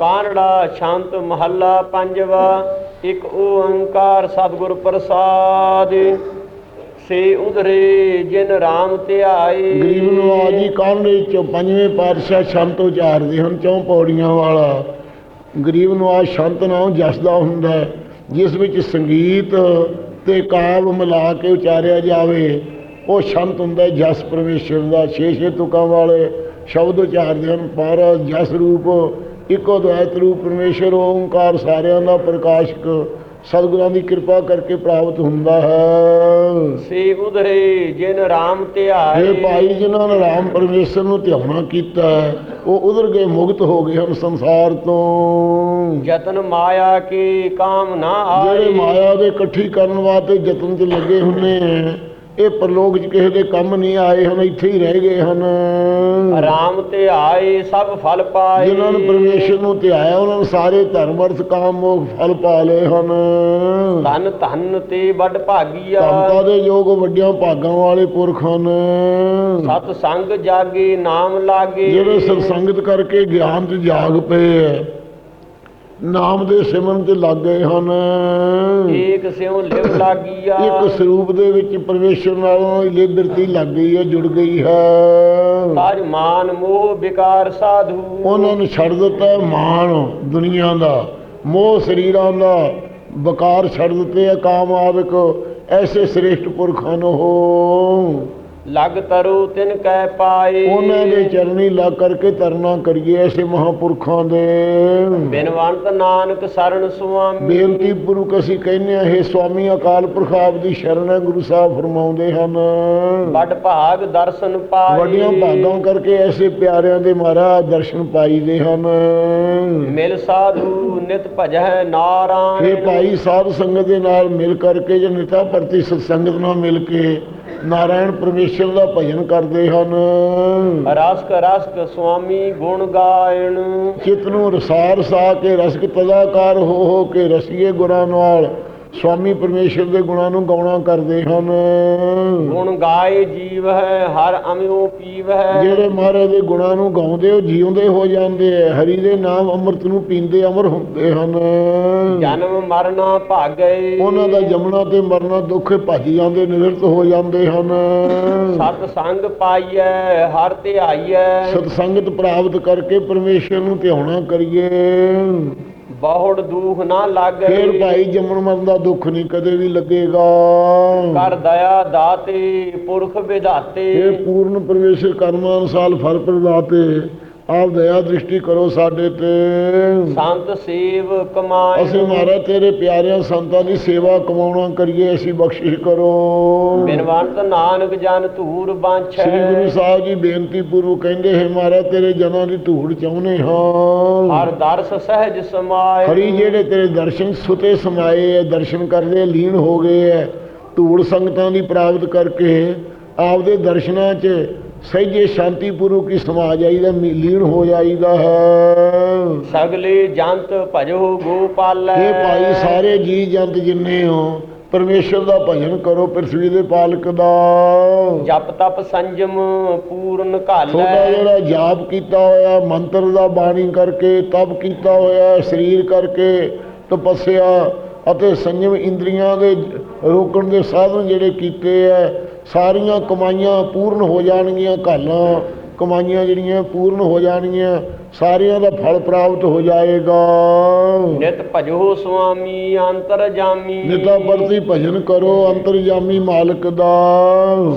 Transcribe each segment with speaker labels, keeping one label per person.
Speaker 1: ਕਾਨੜਾ, ਸ਼ਾਂਤ ਮਹੱਲਾ ਪੰਜਵਾ, ਇੱਕ ਓੰਕਾਰ ਸਤਿਗੁਰ ਪ੍ਰਸਾਦ। ਸੇ ਉਧਰੇ ਜਿਨ ਰਾਮ ਧਿਆਏ।
Speaker 2: ਗਰੀਬ ਨਵਾਜ ਜੀ ਕਾਂਡੇ ਚ ਪੰਜਵੇਂ ਪਾਤਸ਼ਾਹ ਸ਼ੰਤ ਉਚਾਰਦੇ ਹਨ, ਚੌਂ ਪੌੜੀਆਂ ਵਾਲਾ। ਗਰੀਬ ਨਵਾਜ ਸ਼ੰਤ ਨਾਮ ਜਸਦਾ ਹੁੰਦਾ ਜਿਸ ਵਿੱਚ ਸੰਗੀਤ ਤੇ ਕਾਵ ਮਿਲਾ ਕੇ ਉਚਾਰਿਆ ਜਾਵੇ, ਉਹ ਸ਼ਾਂਤ ਹੁੰਦਾ ਜਸ ਪਰਮੇਸ਼ਰ ਦਾ। ਛੇ ਛੇ ਤੁਕਾਂ ਵਾਲੇ ਸ਼ਬਦ ਉਚਾਰਦੇ ਹਨ, ਪਰ ਜਸ ਰੂਪ ਇੱਕੋ ਦ્વੈਤ ਰੂਪ ਪਰਮੇਸ਼ਰ ਓੰਕਾਰ ਸਾਰਿਆਂ ਦਾ ਪ੍ਰਕਾਸ਼ਕ ਸਤਿਗੁਰਾਂ ਦੀ ਕਿਰਪਾ ਕਰਕੇ ਪ੍ਰਾਪਤ ਹੁੰਦਾ ਹੈ।
Speaker 1: ਸੇ ਉਧਰੇ ਜਿਨ ਰਾਮ ਧਿਆਏ।
Speaker 2: ਇਹ ਭਾਈ ਜਿਨ੍ਹਾਂ ਨੇ ਰਾਮ ਪਰਮੇਸ਼ਰ ਨੂੰ ਧਿਆਉਣਾ ਕੀਤਾ ਹੈ, ਉਹ ਉਧਰ ਗਏ ਮੁਕਤ ਹੋ ਗਏ ਹਨ ਸੰਸਾਰ ਤੋਂ।
Speaker 1: ਜਤਨ ਮਾਇਆ ਕੀ ਕਾਮ ਨਾ
Speaker 2: ਜਿਹੜੇ
Speaker 1: ਆਏ।
Speaker 2: ਮਾਇਆ ਦੇ ਇਕੱਠੀ ਕਰਨ ਵਾਸਤੇ ਯਤਨ 'ਚ ਲੱਗੇ ਹੁੰਨੇ ਆ, ਇਹ ਪਰਲੋਕ 'ਚ ਕਿਸੇ ਦੇ ਕੰਮ ਨਹੀਂ ਆਏ ਹਨ ਇੱਥੇ ਹੀ ਰਹਿ ਗਏ ਹਨ।
Speaker 1: ਰਾਮ ਧਿਆਏ ਸਭ ਫਲ ਪਾਏ।
Speaker 2: ਜਿਨ੍ਹਾਂ ਨੇ ਪਰਮੇਸ਼ਰ ਨੂੰ ਧਿਆਇਆ ਉਹਨਾਂ ਨੇ ਸਾਰੇ ਧਰਮ ਅਰਥ ਕਾਮ ਮੋਖ ਫਲ ਪਾ ਲਏ ਹਨ।
Speaker 1: ਧਨ ਧਨ ਤੇ ਵੱਡ ਭਾਗੀਆ।
Speaker 2: ਧੰਤਾ ਦੇ ਯੋਗ ਵੱਡਿਆਂ ਭਾਗਾਂ ਵਾਲੇ ਪੁਰਖ ਹਨ।
Speaker 1: ਸਤ ਸੰਗ ਜਾਗੇ ਨਾਮ ਲਾਗੇ।
Speaker 2: ਜਿਹੜੇ ਸਤਸੰਗਤ ਕਰਕੇ ਗਿਆਨ 'ਚ ਜਾਗ ਪਏ ਐ ਨਾਮ ਦੇ ਸਿਮਰਨ 'ਚ ਲੱਗ ਗਏ ਹਨ।
Speaker 1: ਏਕ ਸਿਉ ਲਿਵ ਲਾਗੀਆ।
Speaker 2: ਇੱਕ ਸਰੂਪ ਦੇ ਵਿੱਚ ਪਰਮੇਸ਼ਰ ਨਾਲੋਂ ਲਿਬਰਤੀ ਲੱਗ ਗਈ ਹੈ ਜੁੜ ਗਈ ਹੈ।
Speaker 1: ਸਾਜ ਮਾਨ ਮੋਹ ਵਿਕਾਰ ਸਾਧੂ।
Speaker 2: ਉਹਨਾਂ ਨੇ ਛੱਡ ਦਿੱਤਾ ਮਾਣ ਦੁਨੀਆ ਦਾ ਮੋਹ ਸਰੀਰਾਂ ਦਾ। ਬਕਾਰ ਛੱਡ ਦਿੱਤੇ ਆ ਕਾਮ ਆਦਿਕ ਐਸੇ ਸ੍ਰੇਸ਼ਟ ਪੁਰਖਾਂ ਨੂੰ। ਹੋ
Speaker 1: ਲਗ ਤਰੋ ਤਿਨ ਕੈ ਪਾਏ।
Speaker 2: ਉਹਨਾਂ ਦੇ ਚਰਨੀ ਲੱਗ ਕਰਕੇ ਤਰਨਾ ਕਰੀਏ ਐਸੇ ਮਹਾਪੁਰਖਾਂ ਦੇ।
Speaker 1: ਬਿਨਵੰਤ ਨਾਨਕ ਸਰਣ ਸੁਆਮੀ।
Speaker 2: ਬੇਨਤੀ ਪੁਰਖ ਅਸੀਂ ਕਹਿੰਦੇ ਆ ਇਹ ਸਵਾਮੀ ਅਕਾਲ ਪੁਰਖ ਆਪ ਦੀ ਸ਼ਰਨ ਹੈ ਗੁਰੂ ਸਾਹਿਬ ਫਰਮਾਉਂਦੇ ਹਨ।
Speaker 1: ਵੱਡ ਭਾਗ ਦਰਸ਼ਨ ਪਾਏ।
Speaker 2: ਵੱਡੀਆਂ ਭਾਗਾਂ ਕਰਕੇ ਐਸੇ ਪਿਆਰਿਆਂ ਦੇ ਮਹਾਰਾਜ ਦਰਸ਼ਨ ਪਾਈਦੇ ਹਨ।
Speaker 1: ਮਿਲ ਸਾਧੂ ਨਿਤ ਭਜੈ
Speaker 2: ਇਹ
Speaker 1: ਨਾਰਾਇਣ
Speaker 2: ਭਾਈ ਸਾਧ ਸੰਗਤ ਦੇ ਨਾਲ ਮਿਲ ਕਰਕੇ ਜੇ ਨਿਤਾ ਪ੍ਰਤੀ ਸਤਸੰਗਤ ਨਾਲ ਮਿਲ ਕੇ ਨਾਰਾਇਣ ਪਰਮੇਸ਼ਰ ਦਾ ਭਜਨ ਕਰਦੇ ਹਨ।
Speaker 1: ਰਸਕ ਰਸਕ ਸੁਆਮੀ ਗੁਣ ਗਾਇਣ।
Speaker 2: ਚਿਤ ਨੂੰ ਰਸਾਰ ਸਾ ਕੇ ਰਸਕ ਤਦਾਕਾਰ ਹੋ ਹੋ ਕੇ ਰਸੀਏ ਗੁਰਾਂ ਨਾਲ। ਸਵਾਮੀ ਪਰਮੇਸ਼ਰ ਦੇ ਗੁਣਾਂ ਨੂੰ ਗਾਉਣਾ ਕਰਦੇ ਹਨ।
Speaker 1: ਗੁਣ ਗਾਏ ਜੀਵ ਹੈ ਹਰ ਅਮਿਓ ਪੀਵ ਹੈ
Speaker 2: ਜਿਹੜੇ ਮਹਾਰਾਜ ਦੇ ਗੁਣਾਂ ਨੂੰ ਗਾਉਂਦੇ ਉਹ ਜਿਉਂਦੇ ਹੋ ਜਾਂਦੇ ਐ। ਹਰੀ ਦੇ ਨਾਮ ਅੰਮ੍ਰਿਤ ਨੂੰ ਪੀਂਦੇ ਅਮਰ ਹੁੰਦੇ ਹਨ।
Speaker 1: ਜਨਮ ਮਰਨਾ ਭਾਗਏ
Speaker 2: ਉਹਨਾਂ ਦਾ ਜੰਮਣਾ ਤੇ ਮਰਨਾ ਦੁੱਖ ਭੱਜ ਜਾਂਦੇ ਨਿਵਰਤ ਹੋ ਜਾਂਦੇ ਹਨ।
Speaker 1: ਸਤ ਸੰਗ ਪਾਈਐ ਹਰ ਧਿਆਈਐ।
Speaker 2: ਸਤਸੰਗਤ ਪ੍ਰਾਪਤ ਕਰਕੇ ਪਰਮੇਸ਼ਰ ਨੂੰ ਧਿਆਉਣਾ ਕਰੀਏ।
Speaker 1: ਬਹੁੜ ਦੁਖ ਨਾ ਲਾਗੇ।
Speaker 2: ਫੇਰ ਭਾਈ ਜੰਮਣ ਮਰਨ ਦਾ ਦੁੱਖ ਨਹੀਂ ਕਦੇ ਵੀ ਲੱਗੇਗਾ।
Speaker 1: ਕਰ ਦਇਆ ਦਾਤੇ ਪੁਰਖ ਵਿਧਾਤੇ।
Speaker 2: ਇਹ ਪੂਰਨ ਪਰਮੇਸ਼ਰ ਕਰਮਾਂ ਅਨੁਸਾਰ ਫਲ ਪ੍ਰਦਾਤੇ। ਆਪ ਦਇਆ ਦ੍ਰਿਸ਼ਟੀ ਕਰੋ ਸਾਡੇ ਤੇ।
Speaker 1: ਸੰਤ ਸੇਵ ਕਮਾਏ।
Speaker 2: ਅਸੀਂ ਮਹਾਰਾਜ ਤੇਰੇ ਪਿਆਰਿਆਂ ਸੰਤਾਂ ਦੀ ਸੇਵਾ ਕਮਾਉਣਾ ਕਰੀਏ ਅਸੀਂ ਬਖਸ਼ਿਸ਼ ਕਰੋ।
Speaker 1: ਬਿਨਵੰਤ ਨਾਨਕ ਜਨ ਧੂਰ
Speaker 2: ਸ੍ਰੀ ਗੁਰੂ
Speaker 1: ਬਾਂਛੈ
Speaker 2: ਸਾਹਿਬ ਜੀ ਬੇਨਤੀ ਪੂਰਵਕ ਕਹਿੰਦੇ ਹੈ ਮਹਾਰਾਜ ਤੇਰੇ ਜਨਾਂ ਦੀ ਧੂੜ ਚਾਹੁੰਦੇ ਹਾਂ।
Speaker 1: ਹਰ ਦਰਸ ਸਹਿਜ ਸਮਾਏ।
Speaker 2: ਹਰੀ ਜਿਹੜੇ ਤੇਰੇ ਦਰਸ਼ਨ ਸੁਤੇ ਸਮਾਏ ਐ ਦਰਸ਼ਨ ਕਰਦੇ ਲੀਨ ਹੋ ਗਏ ਐ। ਧੂੜ ਸੰਗਤਾਂ ਦੀ ਪ੍ਰਾਪਤ ਕਰਕੇ ਆਪਦੇ ਦਰਸ਼ਨਾਂ 'ਚ ਸਹਿਜੇ ਸ਼ਾਂਤੀਪੂਰਵਕ ਹੀ ਸਮਾ ਜਾਈਦਾ ਲੀਨ ਹੋ ਜਾਈਦਾ ਹੈ।
Speaker 1: ਸਗਲੇ ਜੰਤ ਭਜੋ ਗੋਪਾਲੈ।
Speaker 2: ਇਹ ਭਾਈ ਸਾਰੇ ਜੀ ਜੰਤ ਜਿੰਨੇ ਹੋ ਪਰਮੇਸ਼ਰ ਦਾ ਭਜਨ ਕਰੋ ਪ੍ਰithvi ਦੇ ਪਾਲਕ ਦਾ।
Speaker 1: ਜਪ ਤਪ ਸੰਜਮ ਪੂਰਨ
Speaker 2: ਤੁਹਾਡਾ
Speaker 1: ਘਾਲੈ
Speaker 2: ਜਿਹੜਾ ਜਾਪ ਕੀਤਾ ਹੋਇਆ ਮੰਤਰ ਦਾ ਬਾਣੀ ਕਰਕੇ ਤਪ ਕੀਤਾ ਹੋਇਆ ਸਰੀਰ ਕਰਕੇ ਤਪੱਸਿਆ ਅਤੇ ਸੰਜਮ ਇੰਦਰੀਆਂ ਦੇ ਰੋਕਣ ਦੇ ਸਾਧਨ ਜਿਹੜੇ ਕੀਤੇ ਐ, ਸਾਰੀਆਂ ਕਮਾਈਆਂ ਪੂਰਨ ਹੋ ਜਾਣਗੀਆਂ ਘਾਲਾਂ। ਕਮਾਈਆਂ ਜਿਹੜੀਆਂ ਪੂਰਨ ਹੋ ਜਾਣਗੀਆਂ ਸਾਰਿਆਂ ਦਾ ਫਲ ਪ੍ਰਾਪਤ ਹੋ ਜਾਏਗਾ।
Speaker 1: ਨਿਤ ਭਜੋ ਸੁਆਮੀ ਅੰਤਰ ਜਾਮੀ।
Speaker 2: ਨਿਤਾ ਪ੍ਰਤੀ ਭਜਨ ਕਰੋ ਅੰਤਰਜਾਮੀ ਮਾਲਕ ਦਾ।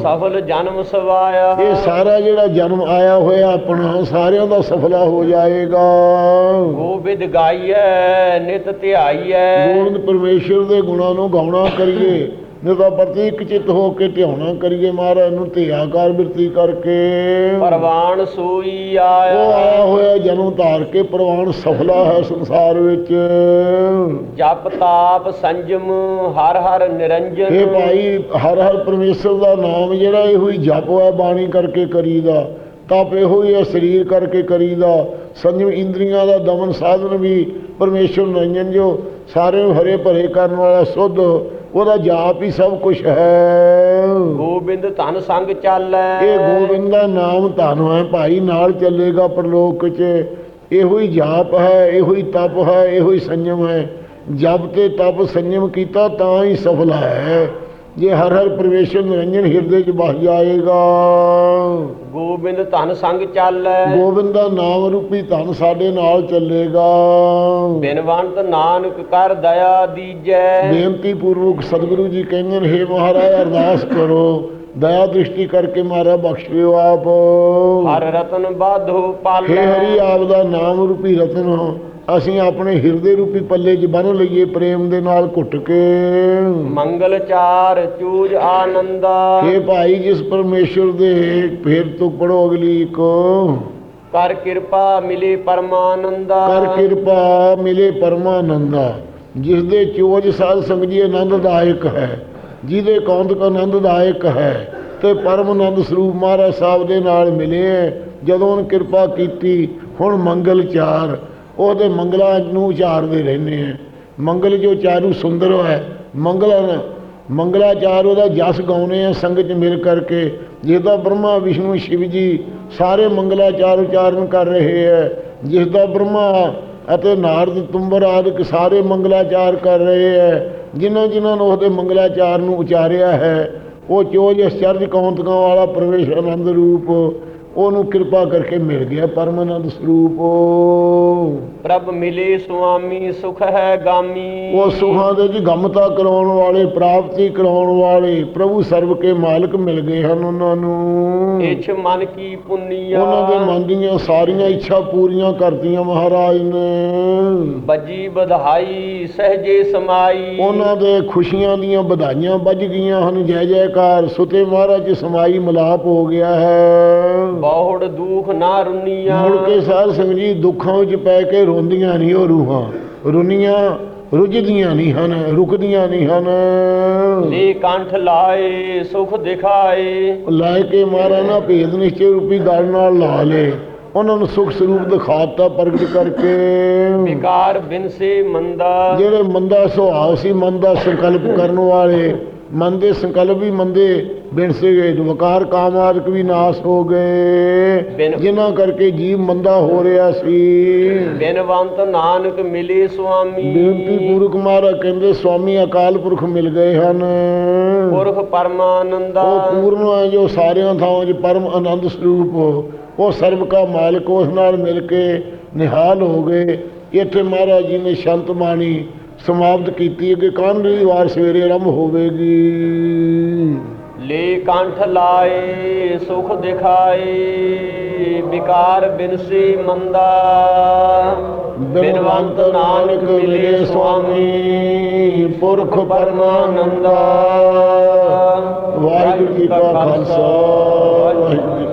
Speaker 1: ਸਫਲ ਜਨਮ ਸਵਾਇਆ।
Speaker 2: ਇਹ ਸਾਰਾ ਜਿਹੜਾ ਜਨਮ ਆਇਆ ਹੋਇਆ ਆਪਣਾ ਸਾਰਿਆਂ ਦਾ ਸਫਲਾ ਹੋ ਜਾਏਗਾ।
Speaker 1: ਗੋਬਿੰਦ ਗਾਈਐ ਨਿਤ ਧਿਆਈਐ।
Speaker 2: ਗੋਬਿੰਦ ਪਰਮੇਸ਼ਰ ਦੇ ਗੁਣਾਂ ਨੂੰ ਗਾਉਣਾ ਕਰੀਏ। ਨਿਤਾ ਪ੍ਰਤੀ ਇੱਕ ਚਿੱਤ ਹੋ ਕੇ ਧਿਆਉਣਾ ਕਰੀਏ ਮਹਾਰਾਜ ਨੂੰ ਧਿਆਕਾਰ ਬਿਰਤੀ ਕਰਕੇ।
Speaker 1: ਪਰਵਾਨ ਸੋਈ
Speaker 2: ਉਹ
Speaker 1: ਆਇਆ
Speaker 2: ਆਇਆ ਹੋਇਆ ਜਨਮ ਧਾਰ ਕੇ ਪ੍ਰਵਾਨ ਸਫਲਾ ਹੈ ਸੰਸਾਰ ਵਿੱਚ।
Speaker 1: ਜਪ ਤਾਪ ਸੰਜਮ ਹਰ ਹਰ ਨਿਰੰਜਨ।
Speaker 2: ਇਹ ਭਾਈ ਹਰ ਹਰ ਪਰਮੇਸ਼ਰ ਦਾ ਨਾਮ ਜਿਹੜਾ ਇਹੋ ਹੀ ਜਪ ਹੈ ਬਾਣੀ ਕਰਕੇ ਕਰੀਦਾ। ਤਪ ਇਹੋ ਹੀ ਹੈ ਸਰੀਰ ਕਰਕੇ ਕਰੀਦਾ। ਸੰਜਮ ਇੰਦਰੀਆਂ ਦਾ ਦਮਨ ਸਾਧਨ ਵੀ ਪਰਮੇਸ਼ਰ ਨਿਰੰਜਨ ਜੋ ਸਾਰੇ ਹਰੇ ਭਰੇ ਕਰਨ ਵਾਲਾ ਸੁੱਧ ਉਹਦਾ ਜਾਪ ਹੀ ਸਭ ਕੁਝ ਹੈ।
Speaker 1: ਗੋਬਿੰਦ ਧਨ ਸੰਗ ਚਾਲੈ।
Speaker 2: ਇਹ ਗੋਬਿੰਦ ਦਾ ਨਾਮ ਧਨ ਹੈ ਭਾਈ ਨਾਲ ਚੱਲੇਗਾ ਪਰਲੋਕ 'ਚ। ਇਹੋ ਹੀ ਜਾਪ ਹੈ ਇਹੋ ਹੀ ਤਪ ਹੈ ਇਹੋ ਹੀ ਸੰਜਮ ਹੈ। ਜਪ ਤੇ ਤਪ ਸੰਜਮ ਕੀਤਾ ਤਾਂ ਹੀ ਸਫਲ ਹੈ। ਜੇ ਹਰ ਹਰ ਪ੍ਰਵੇਸ਼ਨ ਨਿਰੰਜਨ ਹਿਰਦੇ 'ਚ ਵਸ ਜਾਏਗਾ।
Speaker 1: ਗੋਬਿੰਦ ਧਨ ਸੰਗ ਚਾਲੈ।
Speaker 2: ਗੋਬਿੰਦ ਦਾ ਨਾਮ ਰੂਪੀ ਧਨ ਸਾਡੇ ਨਾਲ ਚੱਲੇਗਾ।
Speaker 1: ਬਿਨਵੰਤ ਨਾਨਕ ਕਰ ਦਇਆ ਦੀਜੈ।
Speaker 2: ਬੇਨਤੀ ਪੂਰਵਕ ਸਤਿਗੁਰੂ ਜੀ ਕਹਿੰਦੇ ਨੇ ਹੇ ਮਹਾਰਾਜ ਅਰਦਾਸ ਕਰੋ। ਦਇਆ ਦ੍ਰਿਸ਼ਟੀ ਕਰਕੇ ਮਾਰਾ ਬਖਸ਼ਿਓ ਆਪ।
Speaker 1: ਹਰ ਰਤਨ ਬਾਧੋ ਪਾਲੈ।
Speaker 2: ਹਰੀ ਆਪ ਦਾ ਨਾਮ ਰੂਪੀ ਰਤਨ ਅਸੀਂ ਆਪਣੇ ਹਿਰਦੇ ਰੂਪੀ ਪੱਲੇ 'ਚ ਬੰਨ ਲਈਏ ਪ੍ਰੇਮ ਦੇ ਨਾਲ ਘੁੱਟ ਕੇ।
Speaker 1: ਮੰਗਲ ਚਾਰ ਚੂਜ ਆਨੰਦਾ।
Speaker 2: ਹੇ ਭਾਈ ਜਿਸ ਪਰਮੇਸ਼ਰ ਦੇ ਫੇਰ ਤੋਂ ਪੜੋ ਅਗਲੀ ਇੱਕ।
Speaker 1: ਕਰ ਕਿਰਪਾ ਮਿਲੇ ਪਰਮਾਨੰਦਾ।
Speaker 2: ਕਰ ਕਿਰਪਾ ਮਿਲੇ ਪਰਮਾਨੰਦਾ ਜਿਸ ਦੇ ਚੋਜ ਸਾਧ ਸੰਗ ਜੀ ਆਨੰਦਦਾਇਕ ਹੈ ਜਿਹਦੇ ਕੌਂਦਕ ਆਨੰਦਦਾਇਕ ਹੈ ਤੇ ਪਰਮ ਆਨੰਦ ਸਰੂਪ ਮਹਾਰਾਜ ਸਾਹਿਬ ਦੇ ਨਾਲ ਮਿਲੇ। ਜਦੋਂ ਉਹਨ ਕਿਰਪਾ ਕੀਤੀ ਹੁਣ ਮੰਗਲ ਚਾਰ ਉਹਦੇ ਮੰਗਲਾਂ ਨੂੰ ਉਚਾਰਦੇ ਰਹਿੰਦੇ ਆ। ਮੰਗਲ ਜੋ ਚਾਰੂ ਸੁੰਦਰ ਹੈ ਮੰਗਲਾਂ ਮੰਗਲਾਚਾਰ ਉਹਦਾ ਜਸ ਗਾਉਨੇ ਆ ਸੰਗਤ ਮਿਲ ਕਰਕੇ। ਜਿਹਦਾ ਬ੍ਰਹਮਾ, ਵਿਸ਼ਨੂੰ, ਸ਼ਿਵ ਜੀ ਸਾਰੇ ਮੰਗਲਾਚਾਰ ਉਚਾਰਨ ਕਰ ਰਹੇ ਹੈ ਜਿਸ ਦਾ ਬ੍ਰਹਮਾ ਅਤੇ ਨਾਰਦ, ਤੁੰਬਰ ਆਦਿਕ ਸਾਰੇ ਮੰਗਲਾਚਾਰ ਕਰ ਰਹੇ ਹੈ ਜਿਨ੍ਹਾਂ ਜਿਨ੍ਹਾਂ ਨੇ ਉਹਦੇ ਮੰਗਲਾਚਾਰ ਨੂੰ ਉਚਾਰਿਆ ਹੈ, ਉਹ ਚੋਜ ਅਚਰਜ ਕੌਂਤਕਾਂ ਵਾਲਾ ਪ੍ਰਵੇਸ਼ ਆਨੰਦ ਰੂਪ ਉਹਨੂੰ ਕਿਰਪਾ ਕਰਕੇ ਮਿਲ ਗਿਆ ਪਰਮਾਨੰਦ ਸਰੂਪ।
Speaker 1: ਪ੍ਰਭ ਮਿਲੇ ਸੁਆਮੀ ਸੁਖ ਹੈ ਗਾਮੀ।
Speaker 2: ਉਹ ਸੁਖਾਂ ਦੇ ਜੀ ਗਮਤਾ ਕਰਾਉਣ ਵਾਲੇ ਪ੍ਰਾਪਤੀ ਕਰਾਉਣ ਵਾਲੇ ਪ੍ਰਭੂ ਸਰਬ ਕੇ ਮਾਲਕ ਮਿਲ ਗਏ ਹਨ ਉਹਨਾਂ ਨੂੰ।
Speaker 1: ਇਛ ਮਨ ਕੀ ਪੁੰਨੀਆ।
Speaker 2: ਉਹਨਾਂ ਦੇ ਮਨ ਦੀਆਂ ਸਾਰੀਆਂ ਇੱਛਾ ਪੂਰੀਆਂ ਕਰਤੀਆਂ ਮਹਾਰਾਜ ਨੇ।
Speaker 1: ਬੱਜੀ ਬਧਾਈ ਸਹਜੇ ਸਮਾਈ।
Speaker 2: ਉਹਨਾਂ ਦੇ ਖੁਸ਼ੀਆਂ ਦੀਆਂ ਵਧਾਈਆਂ ਵੱਜ ਗਈਆਂ ਹਨ। ਜੈ ਜੈਕਾਰ ਸੁਤੇ ਮਹਾਰਾਜ ਸਮਾਈ ਮਲਾਪ ਹੋ ਗਿਆ ਹੈ।
Speaker 1: ਬਹੁੜ ਦੁਖ ਨਾ ਰੁਨੀਆਂ।
Speaker 2: ਮੁੜ ਕੇ ਸਾਧ ਸੰਗਤ ਜੀ ਦੁੱਖਾਂ ਵਿੱਚ ਪੈ ਕੇ ਰੋਂਦੀਆਂ ਨਹੀਂ ਉਹ ਰੂਹਾਂ। ਰੁਨੀਆਂ ਰੁੱਝਦੀਆਂ ਨਹੀਂ ਹਨ ਰੁਕਦੀਆਂ ਨਹੀਂ ਹਨ।
Speaker 1: ਲੇ ਕੰਠ ਲਾਏ ਸੁਖ ਦਿਖਾਏ।
Speaker 2: ਲੈ ਕੇ ਮਾਰਾ ਨਾ ਭੇਦ ਨਿਸ਼ਚੈ ਰੂਪੀ ਗਲ ਨਾਲ ਲਾ ਲੇ। ਉਹਨਾਂ ਨੂੰ ਸੁਖ ਸਰੂਪ ਦਿਖਾਤਾ ਪ੍ਰਗਟ ਕਰਕੇ।
Speaker 1: ਵਿਕਾਰ ਬਿਨਸੇ ਮੰਦਾ।
Speaker 2: ਜਿਹੜੇ ਮੰਦਾ ਸੁਭਾਅ ਸੀ ਮਨ ਦਾ ਸੰਕਲਪ ਕਰਨ ਵਾਲੇ ਮਨ ਦੇ ਸੰਕਲਪ ਵੀ ਮੰਦੇ ਬਿਨਸੇ ਗਏ ਵਕਾਰ ਕਾਮ ਆਦਿਕ ਵੀ ਨਾਸ ਹੋ ਗਏ।
Speaker 1: ਬਿਨ-
Speaker 2: ਜਿਨ੍ਹਾਂ ਕਰਕੇ ਜੀਵ ਮੰਦਾ ਹੋ ਰਿਹਾ ਸੀ।
Speaker 1: ਬਿਨਵੰਤ ਨਾਨਕ ਮਿਲੇ ਸੁਆਮੀ।
Speaker 2: ਬੇਨਤੀ ਪੂਰਕ ਮਹਾਰਾ ਕਹਿੰਦੇ ਸਵਾਮੀ ਅਕਾਲ ਪੁਰਖ ਮਿਲ ਗਏ ਹਨ।
Speaker 1: ਪੁਰਖ ਪਰਮਾਨੰਦਾ
Speaker 2: ਉਹ ਪੂਰਨ ਹੈ ਜੋ ਸਾਰਿਆਂ ਥਾਵਾਂ 'ਚ ਪਰਮ ਆਨੰਦ ਸਰੂਪ। ਉਹ ਸਰਬ ਕਾ ਮਾਲਕ ਉਸ ਨਾਲ ਮਿਲ ਕੇ ਨਿਹਾਲ ਹੋ ਗਏ। ਇੱਥੇ ਮਹਾਰਾਜ ਜੀ ਨੇ ਸ਼ੰਤ ਬਾਣੀ ਸਮਾਪਤ ਕੀਤੀ ਕਾਨੜੀ ਦੀ ਵਾਰ ਸਵੇਰੇ ਆਰੰਭ ਹੋਵੇਗੀ।
Speaker 1: ਲੇ ਕੰਠ ਲਾਏ ਸੁਖ ਦਿਖਾਏ ਵਿਕਾਰ ਬਿਨਸੇ ਮੰਦਾ। ਬਿਨਵੰਤ ਨਾਨਕ ਮਿਲੇ ਸੁਆਮੀ
Speaker 2: ਪੁਰਖ ਪਰਮਾਨੰਦਾ। ਵਾਹਿਗੁਰੂ ਜੀ ਕਾ ਖਾਲਸਾ ਵਾਹਿਗੁਰੂ ਕੀ